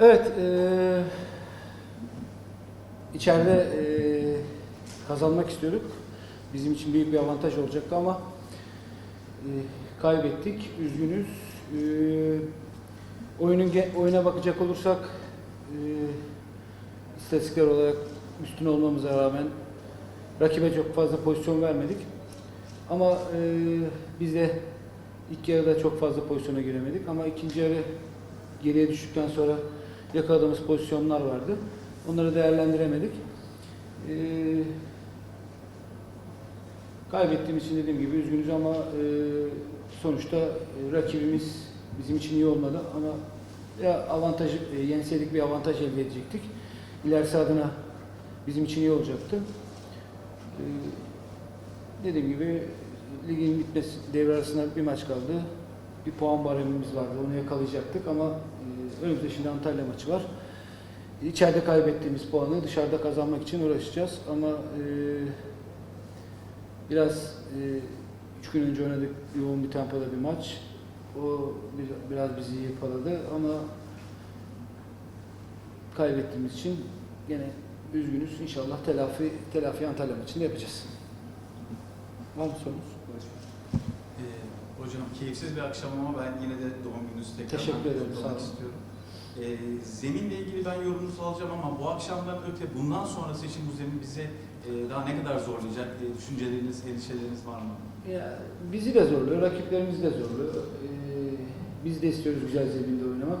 Evet, eee içeride eee, kazanmak istiyorduk. Bizim için büyük bir avantaj olacaktı ama eee, kaybettik. Üzgünüz. Eee, oyunun oyuna bakacak olursak eee istatistikler olarak üstün olmamıza rağmen rakibe çok fazla pozisyon vermedik. Ama eee biz de ilk yarıda çok fazla pozisyona giremedik ama ikinci yarı geriye düştükten sonra yakaladığımız pozisyonlar vardı. Onları değerlendiremedik. Ee, kaybettiğimiz için dediğim gibi üzgünüz ama e, sonuçta e, rakibimiz bizim için iyi olmadı ama ya avantajı e, yenseydik bir avantaj elde edecektik. İlerisi adına bizim için iyi olacaktı. Ee, dediğim gibi ligin bitmesi devre arasında bir maç kaldı. Bir puan baremimiz vardı. Onu yakalayacaktık ama e, önümüzde şimdi Antalya maçı var. İçeride kaybettiğimiz puanı dışarıda kazanmak için uğraşacağız ama e, biraz e, üç gün önce oynadık yoğun bir tempoda bir maç. O bir- biraz bizi yıpaladı ama kaybettiğimiz için gene üzgünüz. İnşallah telafi telafi Antalya maçında yapacağız. Var mı sorunuz? Hocam keyifsiz bir akşam ama ben yine de doğum gününüzü tekrar Teşekkür ederim, sağ olun. istiyorum. Ee, zeminle ilgili ben yorumunuzu alacağım ama bu akşamdan öte bundan sonrası için bu zemin bize e, daha ne kadar zorlayacak diye düşünceleriniz, endişeleriniz var mı? Ya, bizi de zorluyor, rakiplerimizi de zorluyor. Ee, biz de istiyoruz güzel zeminde oynamak.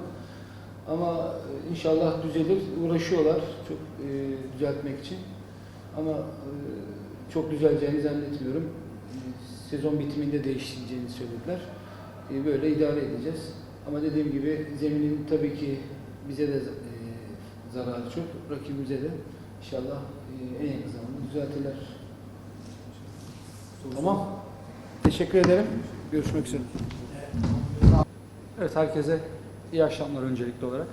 Ama e, inşallah düzelir. Uğraşıyorlar çok e, düzeltmek için. Ama e, çok düzeleceğini zannetmiyorum. Sezon bitiminde değişeceğini söylediler. E, böyle idare edeceğiz. Ama dediğim gibi zeminin tabii ki bize de e, zararı çok, rakibimize de. İnşallah e, en yakın zamanda düzeltirler. Tamam. Teşekkür ederim. Görüşmek üzere. Evet herkese iyi akşamlar öncelikli olarak.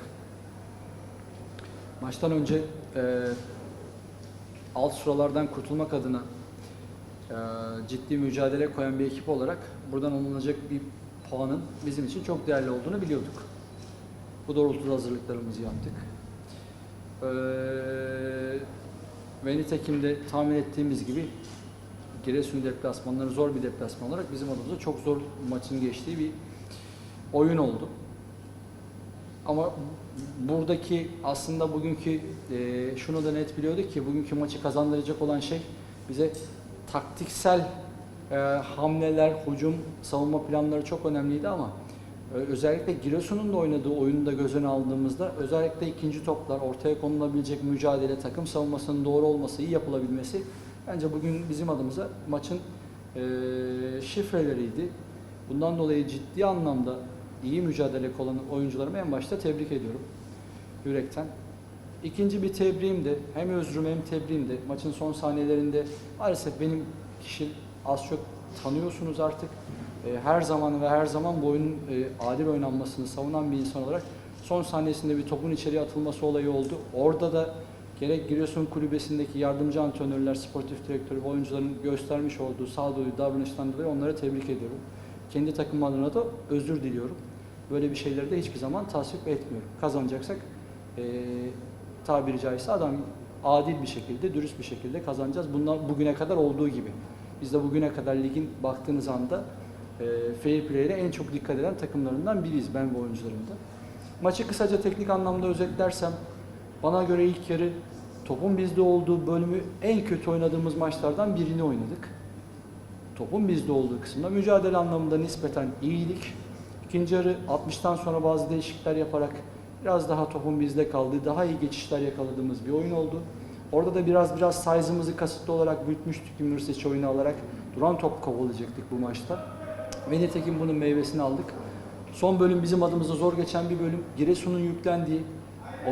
Maçtan önce e, alt sıralardan kurtulmak adına ciddi mücadele koyan bir ekip olarak buradan alınacak bir puanın bizim için çok değerli olduğunu biliyorduk. Bu doğrultuda hazırlıklarımızı yaptık. E, ve nitekim de tahmin ettiğimiz gibi Giresun deplasmanları zor bir deplasman olarak bizim adımıza çok zor maçın geçtiği bir oyun oldu. Ama buradaki aslında bugünkü e, şunu da net biliyorduk ki bugünkü maçı kazandıracak olan şey bize taktiksel e, hamleler, hücum, savunma planları çok önemliydi ama e, özellikle Giresun'un da oynadığı oyunu da göz önüne aldığımızda özellikle ikinci toplar, ortaya konulabilecek mücadele, takım savunmasının doğru olması, iyi yapılabilmesi bence bugün bizim adımıza maçın e, şifreleriydi. Bundan dolayı ciddi anlamda iyi mücadele olan oyuncularımı en başta tebrik ediyorum. Yürekten. İkinci bir tebriğim de hem özrüm hem tebriğim de maçın son saniyelerinde maalesef benim kişi az çok tanıyorsunuz artık. E, her zaman ve her zaman bu oyunun e, adil oynanmasını savunan bir insan olarak son saniyesinde bir topun içeriye atılması olayı oldu. Orada da gerek Giresun kulübesindeki yardımcı antrenörler, sportif direktörü ve oyuncuların göstermiş olduğu sağduyu davranıştan dolayı onları tebrik ediyorum. Kendi takım adına da özür diliyorum. Böyle bir şeyleri de hiçbir zaman tasvip etmiyorum. Kazanacaksak eee tabiri caizse adam adil bir şekilde, dürüst bir şekilde kazanacağız. Bunlar bugüne kadar olduğu gibi. Biz de bugüne kadar ligin baktığınız anda eee fair play'e en çok dikkat eden takımlarından biriyiz ben ve oyuncularım da. Maçı kısaca teknik anlamda özetlersem bana göre ilk yarı topun bizde olduğu bölümü en kötü oynadığımız maçlardan birini oynadık. Topun bizde olduğu kısımda mücadele anlamında nispeten iyiydik. İkinci yarı 60'tan sonra bazı değişiklikler yaparak biraz daha topun bizde kaldığı, daha iyi geçişler yakaladığımız bir oyun oldu. Orada da biraz biraz size'ımızı kasıtlı olarak büyütmüştük Üniversite oyunu alarak. Duran top kovalayacaktık bu maçta. Ve nitekim bunun meyvesini aldık. Son bölüm bizim adımıza zor geçen bir bölüm. Giresun'un yüklendiği,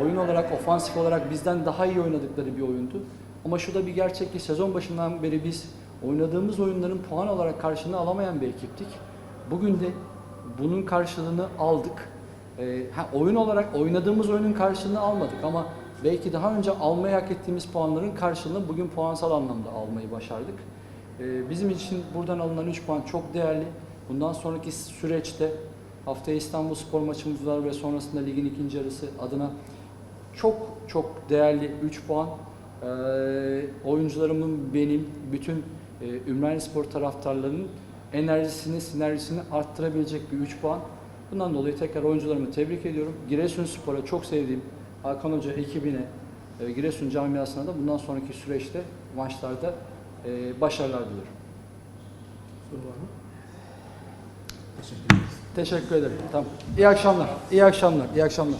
oyun olarak, ofansif olarak bizden daha iyi oynadıkları bir oyundu. Ama şu da bir gerçek ki sezon başından beri biz oynadığımız oyunların puan olarak karşılığını alamayan bir ekiptik. Bugün de bunun karşılığını aldık. Ee, ha, oyun olarak oynadığımız oyunun karşılığını almadık ama belki daha önce almayı hak ettiğimiz puanların karşılığını bugün puansal anlamda almayı başardık. Ee, bizim için buradan alınan 3 puan çok değerli. Bundan sonraki süreçte Haftaya İstanbul Spor maçımız var ve sonrasında ligin ikinci yarısı adına çok çok değerli 3 puan. Ee, oyuncularımın benim bütün e, Ümraniye Spor taraftarlarının enerjisini, sinerjisini arttırabilecek bir 3 puan. Bundan dolayı tekrar oyuncularımı tebrik ediyorum. Giresunspor'a çok sevdiğim Hakan Hoca ekibine, e, Giresun camiasına da bundan sonraki süreçte maçlarda e, başarılar diliyorum. Soru var mı? Teşekkür ederiz. Teşekkür ederim. Tamam. İyi akşamlar. İyi akşamlar. İyi akşamlar.